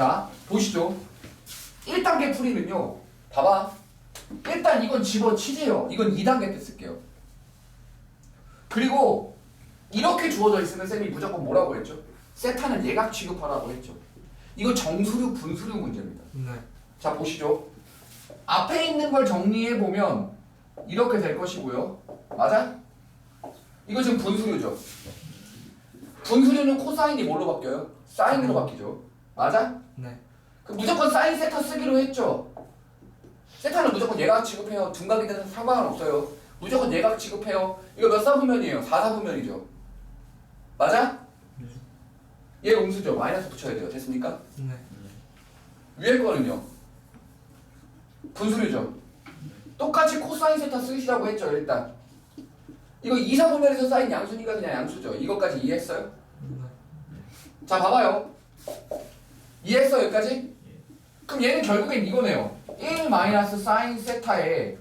자, 보시죠. 1단계 풀이는요. 봐봐. 일단 이건 집어치세요. 이건 2단계 때 쓸게요. 그리고 이렇게 주어져 있으면 쌤이 무조건 뭐라고 했죠? 세타는 예각 취급하라고 했죠. 이거 정수류, 분수류 문제입니다. 네. 자, 보시죠. 앞에 있는 걸 정리해 보면 이렇게 될 것이고요. 맞아? 이거 지금 분수류죠. 분수류는 코사인이 뭘로 바뀌어요? 사인으로 바뀌죠. 맞아? 네. 그 무조건 사인 세타 쓰기로 했죠. 세타는 무조건 예각 취급해요. 둔각이 되는 상관은 없어요. 무조건 예각 취급해요. 이거 몇 사분면이에요? 4사분면이죠. 맞아? 얘 음수죠. 마이너스 붙여야 돼요. 됐습니까? 네. 위에 거는요. 분수류죠. 똑같이 코사인 세타 쓰시라고 했죠. 일단. 이거 2사분면에서 사인 양수니까 그냥 양수죠. 이것까지 이해했어요? 네. 자 봐봐요 이해했어 여기까지? 그럼 얘는 결국엔 이거네요 1 마이너스 사인 세타에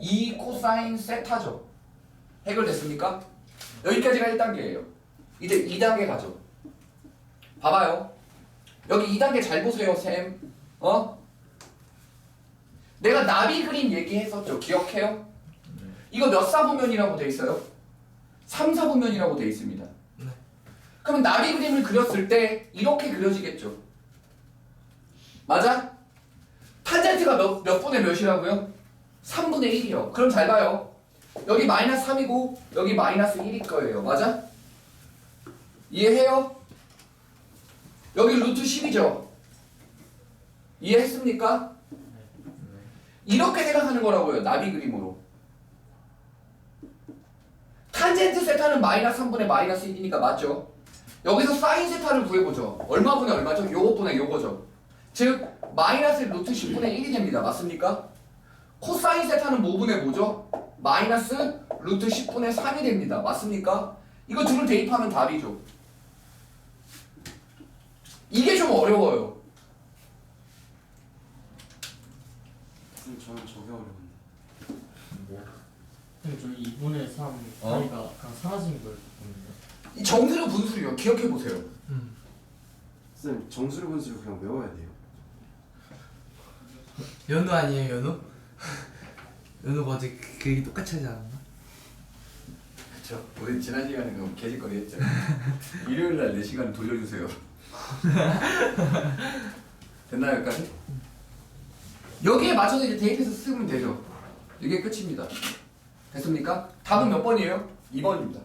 2 코사인 세타죠 해결됐습니까? 여기까지가 1단계예요 이제 2단계 가죠 봐봐요 여기 2단계 잘 보세요 쌤 어? 내가 나비 그림 얘기했었죠 기억해요? 이거 몇 사분면이라고 돼 있어요? 3 사분면이라고 돼 있습니다 네. 그럼 나비 그림을 그렸을 때 이렇게 그려지겠죠. 맞아? 탄젠트가 몇, 몇 분의 몇이라고요? 3분의 1이요. 그럼 잘 봐요. 여기 마이너스 3이고 여기 마이너스 1일 거예요. 맞아? 이해해요? 여기 루트 10이죠. 이해했습니까? 이렇게 생각하는 거라고요. 나비 그림으로. 탄젠트 세타는 마이너스 3분의 마이너스 1이니까 맞죠? 여기서 사인 세타를 구해보죠. 얼마 분의 얼마죠? 요것 분의 요거죠. 즉 마이너스 루트 10분의 1이 됩니다. 맞습니까? 코사인 세타는 뭐분의 뭐죠? 마이너스 루트 10분의 3이 됩니다. 맞습니까? 이거 둘을 대입하면 답이죠. 이게 좀 어려워요. 선생님 저는 저게 어려운데 근데 저 2분의 3 어? 사이가 그냥 사라진 걸 보는데 이 정수류 분수류요. 기억해 보세요. 음. 선생님 정수를 분수를 그냥 외워야 돼요 연우 아니에요 연우? 연우가 어제 그, 그 얘기 똑같이 하지 않았나? 그쵸. 우리 지난 시간에 그 개짓거리 했죠. 일요일 날 4시간 돌려주세요. 됐나요, 여기까지? 여기에 맞춰서 이제 대입해서 쓰면 되죠. 이게 끝입니다. 됐습니까? 답은 몇 번이에요? 2번입니다.